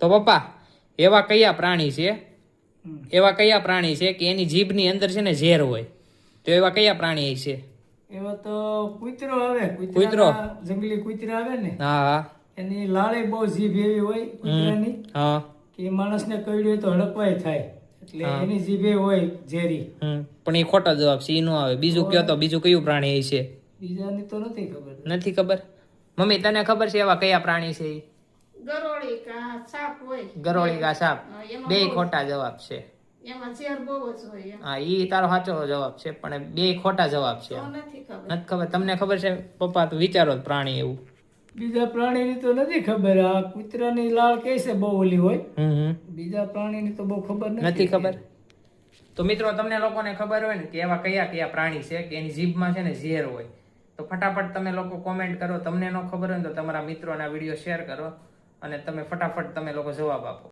તો પપ્પા એવા કયા પ્રાણી છે? એવા કયા પ્રાણી છે કે એની જીભની અંદર છે ને ઝેર હોય? તો એવા કયા પ્રાણી છે? એવો તો કૂતરો આવે. કૂતરો? જંગલી કૂતરા આવે ને. હા. એની લાળે બહુ જીભ એવી હોય કૂતરાની હા. કે એ માણસને કઈડ્યું હોય તો હડકવાય થાય. એટલે. એની જીભે હોય ઝેરી. પણ એ ખોટો જવાબ છે એ નો આવે. બીજું કયો તો બીજું કયું પ્રાણી છે? બીજાની તો નથી ખબર. નથી ખબર? મમ્મી તને ખબર છે એવા કયા પ્રાણી છે ઈ? ગરોળી કા સાપ હોય. ગરોળી કા સાપ. બે ખોટા જવાબ છે. હા ઈ તારો સાચો જવાબ છે પણ બે ખોટા જવાબ છે નથી ખબર. તમને ખબર છે પપ્પા તો વિચારો જ પ્રાણી એવું. બીજા પ્રાણીની તો નથી ખબર. આ કૂતરાની લાળ કે છે બહુ ઓલી હોય? હમ હમ. બીજા પ્રાણીની તો બહુ ખબર નથી. નથી ખબર. તો મિત્રો તમને લોકોને ખબર હોય ને કે એવા કયા કયા પ્રાણી છે કે એની જીભમાં છે ને ઝેર હોય. તો ફટાફટ તમે લોકો કોમેન્ટ કરો. તમને ન ખબર હોય તો તમારા મિત્રોના વીડિયો શેર કરો. અને તમે ફટાફટ તમે લોકો જવાબ આપો.